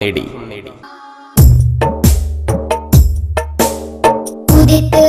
നേടി ഉദിത്ത്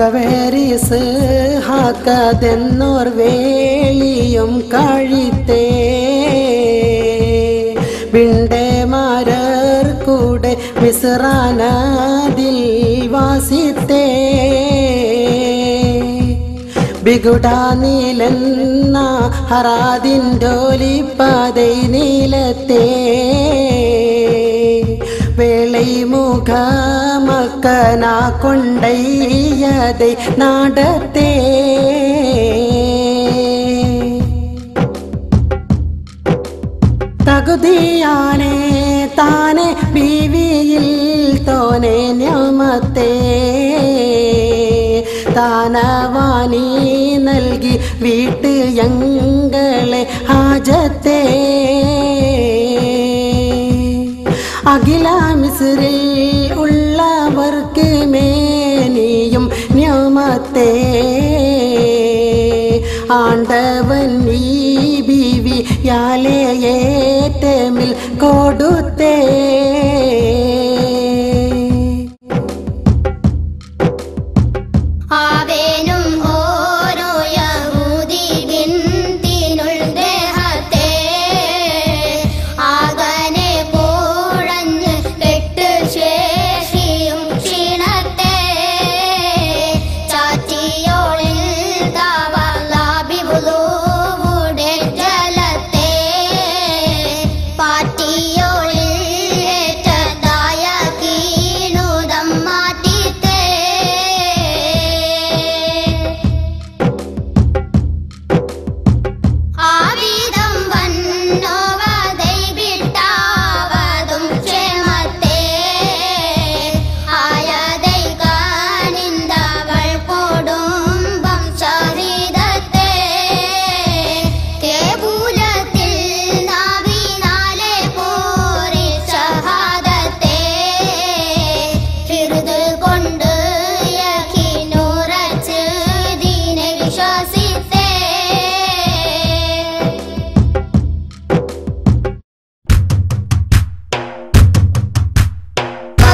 കവേരിസ് ഹാക്കതെന്നോർ വേലിയും കഴിത്തേ വിണ്ടേമാരർ കൂടെ മിസ്രാനാതിൽ വാസിത്തേ. ബിഗുടാനീലെന്ന ഹറാദിന്റെ ഒലിപ്പാതൈ നീലത്തേ. നോക്കനാ കൊണ്ടയ്യതെ നാടത്തേ. തകുതിയാനെ താനെ ബീവിയിൽ തോനെ ഞമത്തേ. താനവാനി നൽകി വീട്ട് ഞങ്ങളെ ഹാജത്തേ. അഖില മിസുരേ day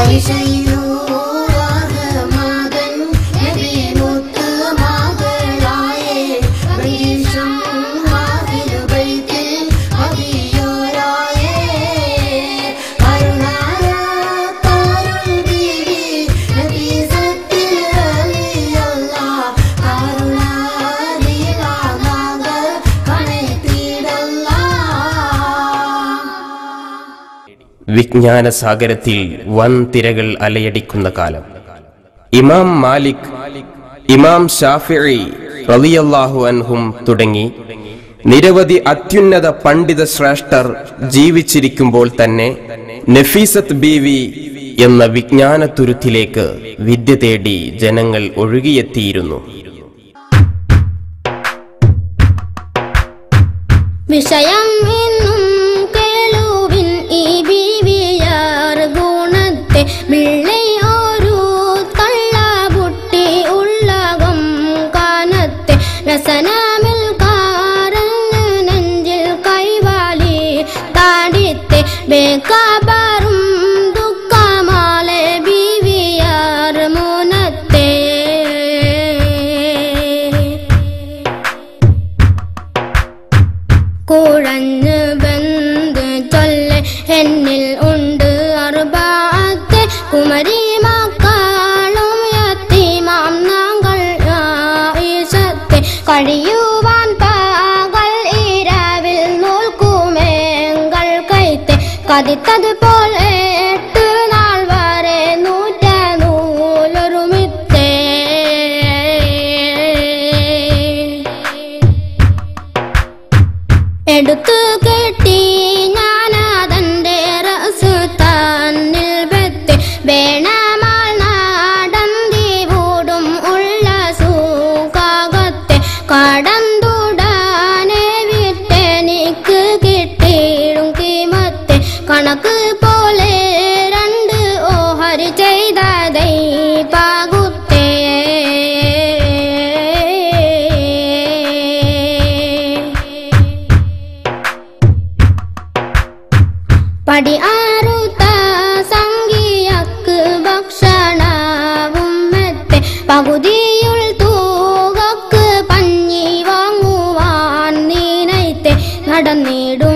天上银 വിജ്ഞാനസാഗരത്തിൽ വൻതിരകൾ അലയടിക്കുന്ന കാലം. ഇമാം മാലിക് ഇമാം ഷാഫിഇ റളിയല്ലാഹു അൻഹും തുടങ്ങി. നിരവധി അത്യുന്നത പണ്ഡിത ശ്രേഷ്ഠർ ജീവിച്ചിരിക്കുമ്പോൾ തന്നെ നഫീസത്ത് ബീവി എന്ന വിജ്ഞാനതുരുത്തിലേക്ക് വിദ്യ തേടി ജനങ്ങൾ ഒഴുകിയെത്തിയിരുന്നു. വിഷയം में का পাদে তাদের পর നടന്നിടും.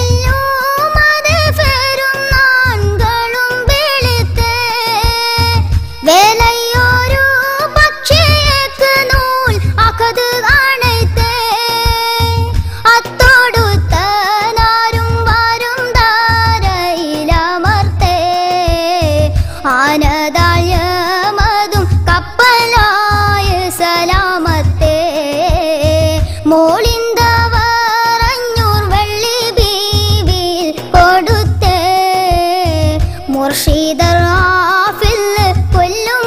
ഖറാഫിൽ കൊല്ലും